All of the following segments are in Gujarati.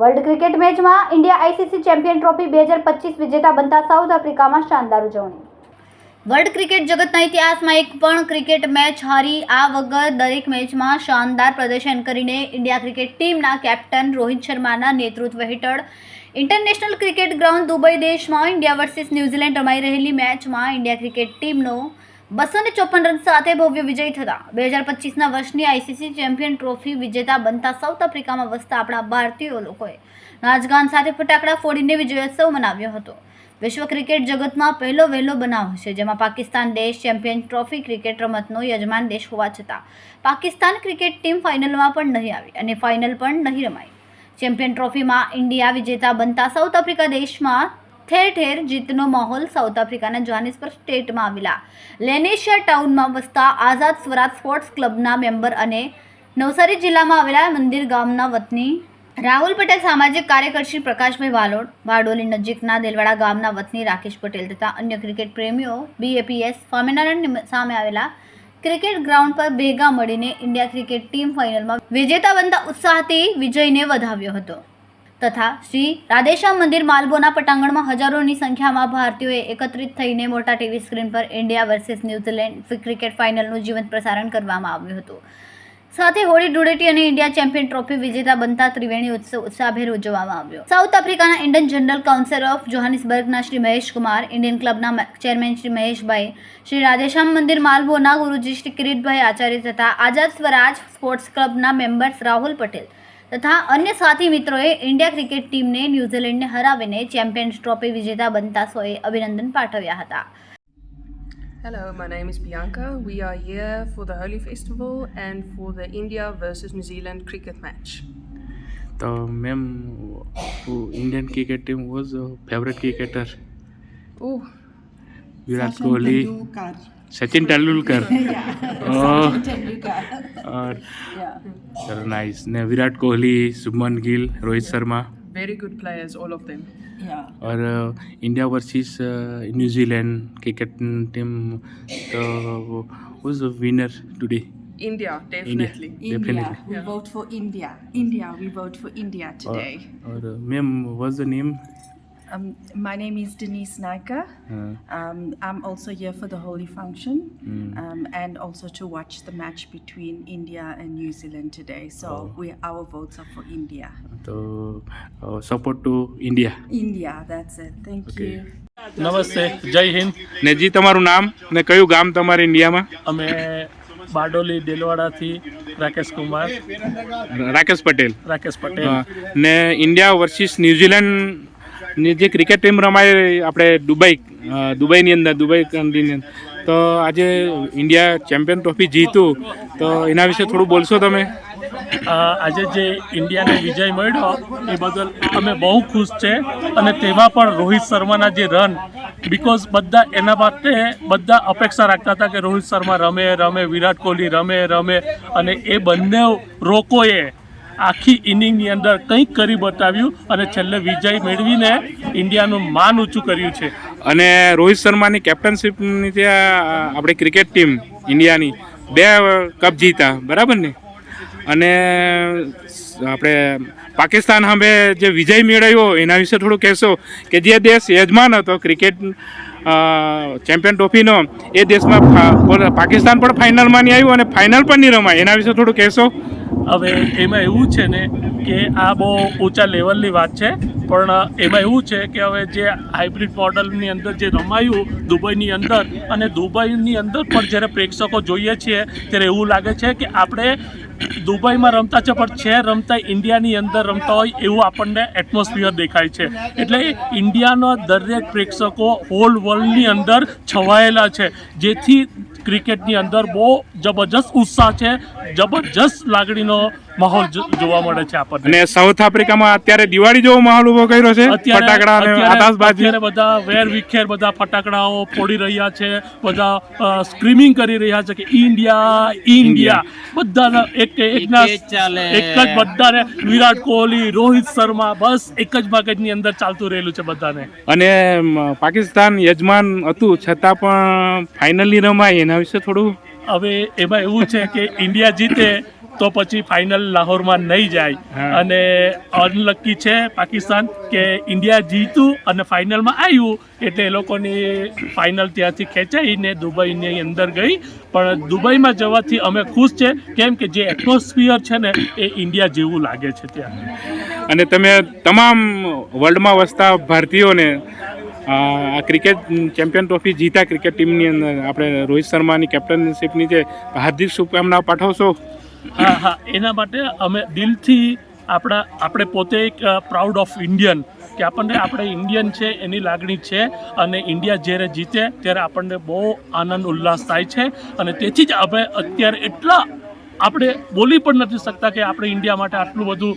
વર્લ્ડ ક્રિકેટ મેચમાં ઇન્ડિયા આઈસીસી ચેમ્પિયન ટ્રોફી બે હજાર પચીસ વિજેતા બનતા સાઉથ આફ્રિકામાં શાનદાર ઉજવણી. વર્લ્ડ ક્રિકેટ જગતના ઇતિહાસમાં એક પણ ક્રિકેટ મેચ હારી આ વગર દરેક મેચમાં શાનદાર પ્રદર્શન કરીને ઇન્ડિયા ક્રિકેટ ટીમના કેપ્ટન રોહિત શર્માના નેતૃત્વ હેઠળ ઇન્ટરનેશનલ ક્રિકેટ ગ્રાઉન્ડ દુબઈ દેશમાં ઇન્ડિયા વર્સિસ ન્યૂઝીલેન્ડ રમાઈ રહેલી મેચમાં ઇન્ડિયા ક્રિકેટ ટીમનો બસો ને ચોપન રન સાથે ભવ્ય વિજય થતા. બે હજાર પચીસના વર્ષની આઈસીસી ચેમ્પિયન ટ્રોફી વિજેતા બનતા સાઉથ આફ્રિકામાં વસતા આપણા ભારતીય લોકોએ નાચગાન સાથે ફટાકડા ફોડીને વિજયોત્સવ મનાવ્યો હતો. વિશ્વ ક્રિકેટ જગતમાં પહેલો વહેલો બનાવ છે જેમાં પાકિસ્તાન દેશ ચેમ્પિયન ટ્રોફી ક્રિકેટ રમતનો યજમાન દેશ હોવા છતાં પાકિસ્તાન ક્રિકેટ ટીમ ફાઇનલમાં પણ નહીં આવી અને ફાઇનલ પણ નહીં રમાઈ. ચેમ્પિયન ટ્રોફીમાં ઇન્ડિયા વિજેતા બનતા સાઉથ આફ્રિકા દેશમાં ઠેર ઠેર જીતનો માહોલ સાઉથ આફ્રિકાના જોહાનિસબર્ગ સ્ટેટમાં આવેલા લેનેશિયા ટાઉનમાં વસતા આઝાદ સ્વરાજ સ્પોર્ટ્સ ક્લબના મેમ્બર અને નવસારી જિલ્લામાં આવેલા મંદિર ગામના વતની રાહુલ પટેલ સામાજિક કાર્યકર શ્રી પ્રકાશભાઈ વાલોડ બારડોલી નજીકના દેલવાડા ગામના વતની રાકેશ પટેલ તથા અન્ય ક્રિકેટ પ્રેમીઓ બીએપીએસ સ્વામિનારાયણ સામે આવેલા ક્રિકેટ ગ્રાઉન્ડ પર ભેગા મળીને ઇન્ડિયા ક્રિકેટ ટીમ ફાઇનલમાં વિજેતા બનતા ઉત્સાહથી વિજયને વધાવ્યો હતો. તથા શ્રી રાધેશ્યામ મંદિર માલબોના પટાંગણમાં હજારોની સંખ્યામાં ભારતીયોએ એકત્રિત થઈને મોટા ટીવી સ્ક્રીન પર India versus New Zealand cricket ફાઇનલનું જીવંત પ્રસારણ કરવામાં આવ્યું હતું. સાથે હોળી, ધૂળેટી અને ઇન્ડિયા ચેમ્પિયન ટ્રોફી વિજેતા બનતા ત્રિવેણી ઉત્સવ ઉત્સાહભેર ઉજવવામાં આવ્યો. સાઉથ આફ્રિકાના ઇન્ડિયન જનરલ કાઉન્સિલ ઓફ જોહાનિસબર્ગના શ્રી મહેશ કુમાર, ઇન્ડિયન ક્લબના ચેરમેન શ્રી મહેશભાઈ, શ્રી રાધેશ્યામ મંદિર માલવોના ગુરુજી શ્રી કિરીટભાઈ આચાર્ય તથા આઝાદ સ્વરાજ સ્પોર્ટ્સ ક્લબના મેમ્બર્સ રાહુલ પટેલ. તથા અન્ય સાથી મિત્રોએ ઇન્ડિયા ક્રિકેટ ટીમને ન્યૂઝીલેન્ડને હરાવીને ચેમ્પિયન્સ ટ્રોફી વિજેતા બનતા સૌએ અભિનંદન પાઠવ્યા હતા Hello, my name is Bianca. We are here for the Holy Festival and for the India versus New Zealand cricket match. The ma'am, Indian cricket team was a favorite cricketer. Oh, Virat Kohli. Sachin Tendulkar और और नाइस ने Virat Kohli Shubman Gill Rohit Sharma very good players, all of them. और India versus New Zealand cricket team तो was winner today India, definitely. India. Definitely. We Yeah. vote for India. India. We vote for India today. और ma'am was the name Um, my name is Denise Naika. Um, I'm also here for the holy function mm. um, and also to watch the match between India and New Zealand today. So Oh. we, our votes are for India. So uh, support to India, India, that's it. Thank Okay. you. નમસ્તે જય હિન્દ ને જી તમારું નામ ને કયું ગામ તમારે ઇન્ડિયામાં અમે બારડોલી દેલવાડાથી રાકેશ કુમાર રાકેશ પટેલ રાકેશ પટેલ ને ઇન્ડિયા વર્સિસ ન્યૂઝીલેન્ડની જે ક્રિકેટ ટીમ રમાય આપણે દુબઈ દુબઈની અંદર, દુબઈ કન્ટ્રીની અંદર. તો આજે ઇન્ડિયા ચેમ્પિયન ટ્રોફી જીતું. તો એના વિશે થોડું બોલશો તમે? આજે જે ઇન્ડિયાને વિજય મળ્યો, એ બદલ અમે બહુ ખુશ છે. અને તેમાં પણ રોહિત શર્માના જે રન બિકોઝ બધા એના માટે બધા અપેક્ષા રાખતા હતા કે રોહિત શર્મા રમે રમે, વિરાટ કોહલી રમે રમે. અને એ બંને રોકોએ આખી ઇનિંગની અંદર કંઈક કરી બતાવ્યું અને છેલ્લે વિજય મેળવીને ઇન્ડિયાનું માન ઊંચું કર્યું છે. અને રોહિત શર્માની કેપ્ટનશીપની ત્યાં આપણે ક્રિકેટ ટીમ ઇન્ડિયાની બે કપ જીતા, બરાબર ને? અને આપણે પાકિસ્તાન સામે જે વિજય મેળવ્યો, એના વિશે થોડું કહેશો કે જે દેશ યજમાન હતો ક્રિકેટ ચેમ્પિયન ટ્રોફીનો એ દેશમાં પાકિસ્તાન પણ ફાઇનલમાં નહીં આવ્યું અને ફાઇનલ પણ નહીં રમાય. એના વિશે થોડું કહેશો? હવે એમાં એવું છે ને કે આ બહુ ઊંચા લેવલની વાત છે, પણ એમાં એવું છે કે હવે જે હાઇબ્રિડ મોડલની અંદર જે રમાયું દુબઈની અંદર, અને દુબઈની અંદર પણ જ્યારે પ્રેક્ષકો જોઈએ છીએ, ત્યારે એવું લાગે છે કે આપણે દુબઈમાં રમતા છે, પણ છે રમતા ઇન્ડિયાની અંદર રમતા હોય એવું આપણને એટમોસ્ફિયર દેખાય છે. એટલે ઇન્ડિયાનો દરેક પ્રેક્ષકો હોલ વર્લ્ડની અંદર છવાયેલા છે, જેથી ક્રિકેટની અંદર બહુ જબરજસ્ત ઉત્સાહ છે, જબરજસ્ત લાગણીનો માહોલ જોવા મળે છે આપણને અને સાઉથ આફ્રિકામાં અત્યારે દિવાળી જેવો માહોલ ઊભો કર્યો છે. ફટાકડા અને અત્યારે આતાશબાજી. અત્યારે બધા વેર વિખેર બધા ફટાકડાઓ ફોડી રહ્યા છે. બધા સ્ક્રીમિંગ કરી રહ્યા છે કે ઇન્ડિયા ઇન્ડિયા. બધા એક એકના એક જ બધાને વિરાટ કોહલી રોહિત શર્મા બસ એક જ મગજની અંદર ચાલતું રહેલું છે બધાને. અને પાકિસ્તાન યજમાન હતું છતાં પણ ફાઇનલી રમાય એના વિશે થોડું હવે એમાં એવું છે કે ઇન્ડિયા જીતે તો પછી ફાઇનલ લાહોરમાં નહીં જાય. અને અનલકી છે પાકિસ્તાન કે ઇન્ડિયા જીતું અને ફાઇનલમાં આવ્યું એટલે એ લોકોની ફાઇનલ ત્યાંથી ખેંચાઈને દુબઈની અંદર ગઈ. પણ દુબઈમાં જવાથી અમે ખુશ છે. કેમ કે જે એટમોસ્ફિયર છે ને એ ઇન્ડિયા જેવું લાગે છે ત્યાં. અને તમે તમામ વર્લ્ડમાં વસતા ભારતીયોને આ ક્રિકેટ ચેમ્પિયન ટ્રોફી જીતા ક્રિકેટ ટીમની અંદર આપણે રોહિત શર્માની કેપ્ટનશીપની જે હાર્દિક શુભકામના પાઠવશો. હા હા. એના માટે અમે દિલથી આપણા, આપણે પોતે એક પ્રાઉડ ઓફ ઇન્ડિયન કે આપણને, આપણે ઇન્ડિયન છે, એની લાગણી છે અને ઇન્ડિયા જ્યારે જીતે ત્યારે આપણને બહુ આનંદ, ઉલ્લાસ થાય છે અને તેથી જ અમે અત્યારે એટલા આપણે બોલી પણ નથી શકતા કે આપણે ઇન્ડિયા માટે આટલું બધું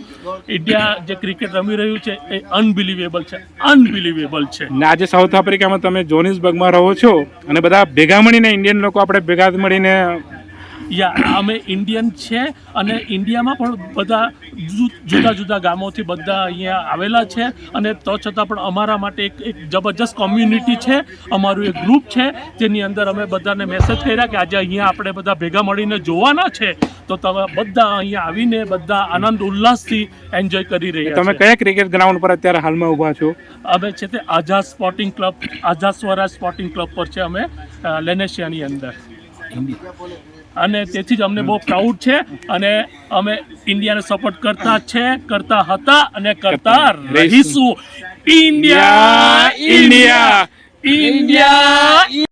ઇન્ડિયા જે ક્રિકેટ રમી રહ્યું છે એ અનબિલિવેબલ છે અનબિલિવેબલ છે. ને આજે સાઉથ આફ્રિકામાં તમે જોનિસબર્ગમાં રહો છો અને બધા ભેગા મળીને ઇન્ડિયન લોકો આપણે ભેગા મળીને યા અમે ઇન્ડિયન છે અને ઇન્ડિયામાં પણ બધા જુદા જુદા ગામોથી બધા અહીંયા આવેલા છે અને તો છતાં પણ અમારા માટે એક એક જબરજસ્ત કોમ્યુનિટી છે. અમારું એક ગ્રુપ છે જેની અંદર અમે બધાને મેસેજ કર્યા કે આજે અહીંયા આપણે બધા ભેગા મળીને જોવાના છે. તો તમે બધા અહીંયા આવીને બધા આનંદ ઉલ્લાસથી એન્જોય કરી રહ્યા તમે કયા ક્રિકેટ ગ્રાઉન્ડ પર અત્યારે હાલમાં ઊભા છો? અમે છે તે Azad sporting club Azad Swaraj sporting club પર છે અમે લેનેશિયાની અંદર. અને તેથી જ અમને બહુ પ્રાઉડ છે અને અમે ઇન્ડિયાને સપોર્ટ કરતા છે કરતા હતા અને કરતા રહીશું ઇન્ડિયા ઇન્ડિયા ઇન્ડિયા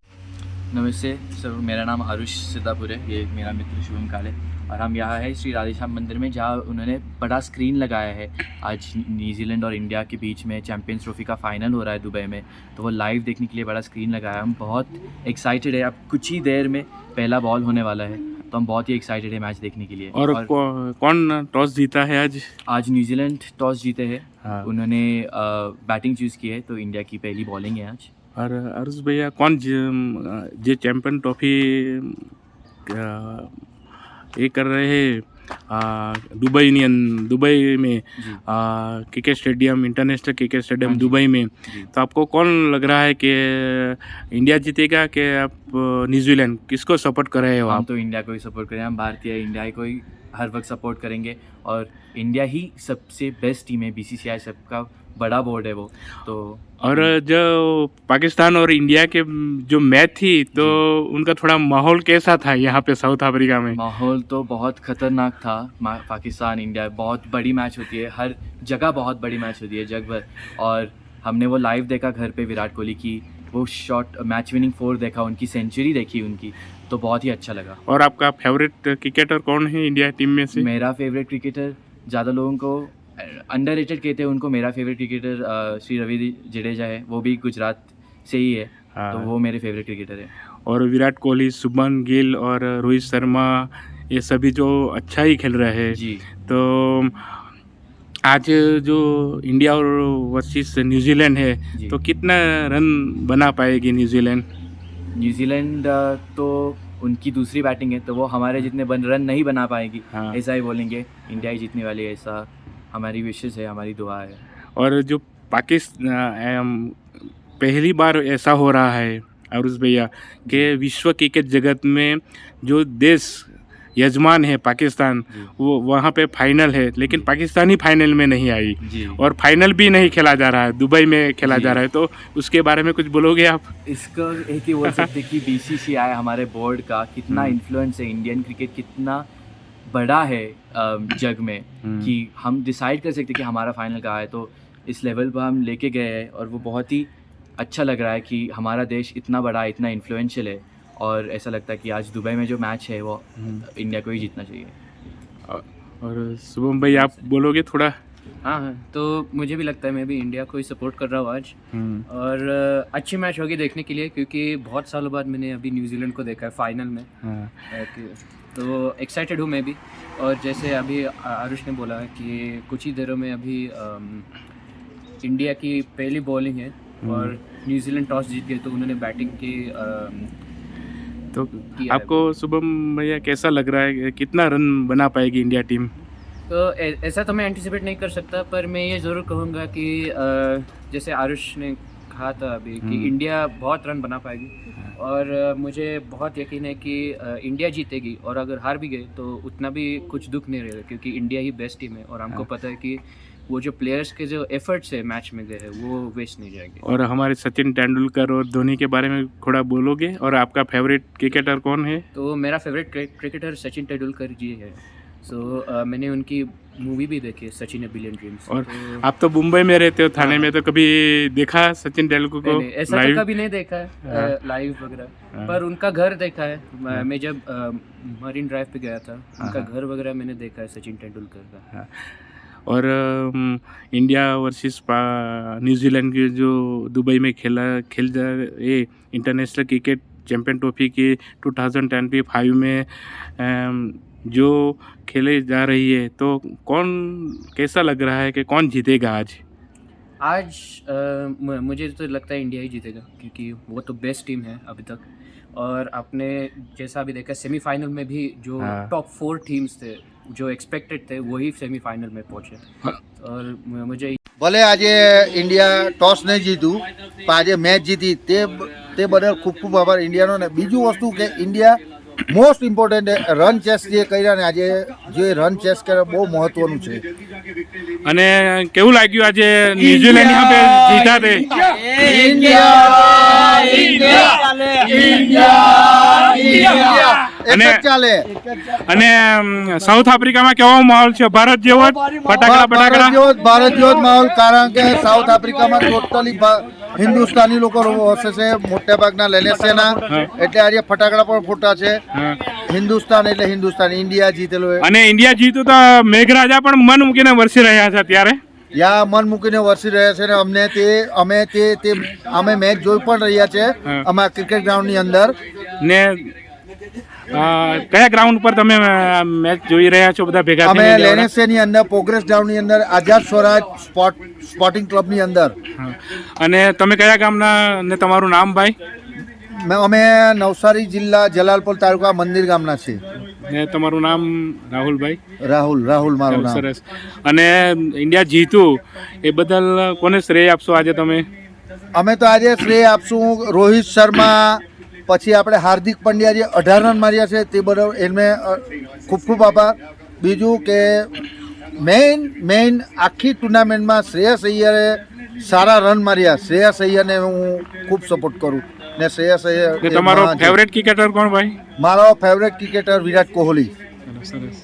नमस्ते सर मेरा नाम आरुष सिद्धापुर है ये मेरा मित्र शुभम काले और हम यहाँ है श्री राधेश्याम मंदिर में जहाँ उन्होंने बड़ा स्क्रीन लगाया है। आज न्यूजीलैंड और इंडिया के बीच में चैंपियंस ट्रॉफी का फाइनल हो रहा है दुबई में। तो वो लाइव देखने के लिए बड़ा स्क्रीन लगाया है। हम बहुत एक्साइटेड है। अब कुछ ही देर में पहला बॉल होने वाला है। तो हम बहुत ही एक्साइटेड है मैच देखने के लिए। और कौ- कौन टॉस जीता है आज? आज न्यूजीलैंड टॉस जीते हैं। हाँ। उन्होंने बैटिंग चूज़ की है। तो इंडिया की पहली बॉलिंग है आज। और अरुष भैया कौन ज- चैंपियन ट्रॉफी ये कर रहे हैं दुबई અં- दुबई में cricket stadium international cricket stadium हाँ दुबई में। तो आपको कौन लग रहा है कि इंडिया जीतेगा कि आप न्यूजीलैंड किसको सपोर्ट कर रहे हो हम आप? तो इंडिया को ही सपोर्ट करें हम भारतीय इंडिया को ही हर वक्त सपोर्ट करेंगे। और इंडिया ही सबसे बेस्ट टीम है बीसीसीआई सबका बड़ा बोर्ड है वो तो और जो पाकिस्तान और इंडिया के जो मैच थी तो उनका थोड़ा माहौल कैसा था यहाँ पे साउथ अफ्रीका में? माहौल तो बहुत खतरनाक था पाकिस्तान इंडिया बहुत बड़ी मैच होती है हर जगह बहुत बड़ी मैच होती है जग भर। और हमने वो लाइव देखा घर पे विराट कोहली की वो शॉट मैच विनिंग फोर देखा उनकी सेंचुरी देखी उनकी तो बहुत ही अच्छा लगा। और आपका फेवरेट क्रिकेटर कौन है इंडिया टीम में से? मेरा फेवरेट क्रिकेटर ज़्यादा लोगों को अंडर रेटेड कहते हैं उनको मेरा फेवरेट क्रिकेटर श्री रवि जडेजा है वो भी गुजरात से ही है हाँ। तो वो मेरे फेवरेट क्रिकेटर है। और विराट कोहली शुभमन गिल और रोहित शर्मा ये सभी जो अच्छा ही खेल रहे हैं। जी। तो आज जो इंडिया और वर्सेस न्यूजीलैंड है तो कितना रन बना पाएगी न्यूजीलैंड? न्यूजीलैंड तो उनकी दूसरी बैटिंग है तो वो हमारे जितने बन रन नहीं बना पाएगी हाँ। ऐसा ही बोलेंगे इंडिया ही जीतने वाली है ऐसा हमारी विशेष है हमारी दुआ है। और जो पाकिस्तान पहली बार ऐसा हो रहा है अरुष भैया कि विश्व क्रिकेट जगत में जो देश यजमान है पाकिस्तान वो वहाँ पे फाइनल है लेकिन पाकिस्तान ही फाइनल में नहीं आई। और फाइनल भी नहीं खेला जा रहा है दुबई में खेला जा। रहा है तो उसके बारे में कुछ बोलोगे आप? इसका एक ही बोल सकते कि बीसीसीआई हमारे बोर्ड का कितना हम्म। इन्फ्लुएंस है इंडियन क्रिकेट कितना बड़ा है जग में हम्म। कि हम डिसाइड कर सकते कि हमारा फाइनल कहाँ है तो इस लेवल पर हम लेके गए हैं और वो बहुत ही अच्छा लग रहा है कि हमारा देश इतना बड़ा है इतना इन्फ्लुएंशियल है और ऐसा लगता है कि आज दुबई में जो मैच है वो इंडिया को ही जीतना चाहिए और शुभम भाई आप बोलोगे थोड़ा हाँ हाँ। तो मुझे भी लगता है मैं भी इंडिया को ही सपोर्ट कर रहा हूँ आज। हम्म, और अच्छी मैच होगी देखने के लिए क्योंकि बहुत सालों बाद मैंने अभी न्यूजीलैंड को देखा है फाइनल में। हाँ, तो एक्साइटेड हूँ मैं भी। और जैसे अभी आरुष ने बोला कि कुछ ही देरों में अभी इंडिया की पहली बॉलिंग है और न्यूजीलैंड टॉस जीत गए तो उन्होंने बैटिंग की तो आपको शुभम भैया कैसा लग रहा है? कितना रन बना पाएगी इंडिया टीम तो ऐसा तो मैं एंटिसिपेट नहीं कर सकता पर मैं ये ज़रूर कहूँगा कि जैसे आरुष ने कहा था अभी कि इंडिया बहुत रन बना पाएगी। और मुझे बहुत यकीन है कि इंडिया जीतेगी और अगर हार भी गए तो उतना भी कुछ दुख नहीं रहेगा क्योंकि इंडिया ही बेस्ट टीम है। और हमको पता है कि वो जो प्लेयर्स के जो एफर्ट्स है मैच में गए हैं वो वेस्ट नहीं जाएँगे। और हमारे सचिन तेंदुलकर और धोनी के बारे में थोड़ा बोलोगे? और आपका फेवरेट क्रिकेटर कौन है? तो मेरा फेवरेट क्रिकेटर सचिन तेंदुलकर जी है। सो मैंने उनकी मूवी भी देखी है सचिन बिलियन ड्रीम्स और तो, आप तो मुंबई में रहते हो थाने में तो कभी देखा सचिन तेंदुलकर को? नहीं, ऐसा तो कभी नहीं देखा है लाइव वगैरह। पर उनका घर देखा है। मैं- मैं जब मरीन ड्राइव पे गया था उनका घर वगैरह मैंने देखा है सचिन तेंदुलकर का। और इंडिया वर्सेस न्यूजीलैंड की जो दुबई में खेला खेल जा ये इंटरनेशनल क्रिकेट चैंपियन ट्रॉफी के की 2025 में जो खेले जा रही है तो कौन कैसा लग रहा है कि कौन जीतेगा आज आज अ, मु- मुझे तो लगता है इंडिया ही जीतेगा क्योंकि वो तो बेस्ट टीम है अभी तक और आपने जैसा अभी देखा सेमीफाइनल में भी जो हाँ। टॉप फोर टीम्स थे जो एक्सपेक्टेड थे वही सेमीफाइनल में पहुंचे हाँ। और मु- मुझे ભલે આજે ઇન્ડિયા ટોસ નહીં જીત્યું પણ આજે મેચ જીતી તે તે બદલ ખૂબ ખૂબ આભાર ઇન્ડિયાનો ને બીજું વસ્તુ કે India most important run chase જે કર્યા ને આજે જે રન ચેસ કર્યા બહુ મહત્વનું છે. અને કેવું લાગ્યું આજે ન્યુઝીલેન્ડ સામે જીતા તે? અને- ચાલે. અને સાઉથ આફ્રિકામાં કેવો માહોલ છે? ભારત જેવો ફટાકડા ભારત ફટાકડા. ભારત જેવો જ માહોલ કારણ કે સાઉથ આફ્રિકામાં ટોટલી હિન્દુસ્તાની લોકો વસે છે મોટા ભાગના લેનેસિયાના એટલે આજે ફટાકડા પણ ફોટા છે. હિન્દુસ્તાન એટલે હિન્દુસ્તાન ઇન્ડિયા જીતેલું અને ઇન્ડિયા જીતું તો મેઘરાજા પણ મન મૂકીને વરસી રહ્યા છે અત્યારે? યા મન મૂકીને વરસી રહ્યા છે ને અમને તે અમે તે તે અમે મેચ જોઈ પણ રહ્યા છે અમારા ક્રિકેટ ગ્રાઉન્ડની અંદર. ને કયા ગ્રાઉન્ડ પર તમે મેચ જોઈ રહ્યા છો બધા ભેગા અમે? લેનેસેની અંદર પ્રોગ્રેસ ગ્રાઉન્ડની અંદર આઝાદ સ્વરાજ સ્પોટ સ્પોર્ટિંગ ક્લબની અંદર. અને તમે કયા ગામના ને તમારું નામ ભાઈ? અમે નવસારી જિલ્લા જલાલપોર તાલુકા મંદિર ગામના છે ને તમારું નામ રાહુલભાઈ રાહુલ રાહુલ મારું નામ. સરસ. અને ઇન્ડિયા જીતું એ બદલ કોને શ્રેય આપશો આજે તમે? અમે તો આજે શ્રેય આપશું રોહિત શર્મા પછી આપણે હાર્દિક પંડ્યા જે અઢાર રન માર્યા છે તે બરાબર એમને ખૂબ ખૂબ આભાર. બીજું કે મેઇન મેઇન આખી ટુર્નામેન્ટમાં શ્રેયસ અય્યરે સારા રન માર્યા. શ્રેયસ અય્યરને હું ખૂબ સપોર્ટ કરું. ને શ્રેયસ અય્યર તમારો ફેવરેટ ક્રિકેટર કોણ ભાઈ? મારો ફેવરેટ ક્રિકેટર વિરાટ કોહલી. સરસ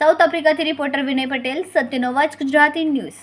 સાઉથ આફ્રિકાથી રિપોર્ટર વિનય પટેલ સત્યનો અવાજ ગુજરાતી ન્યૂઝ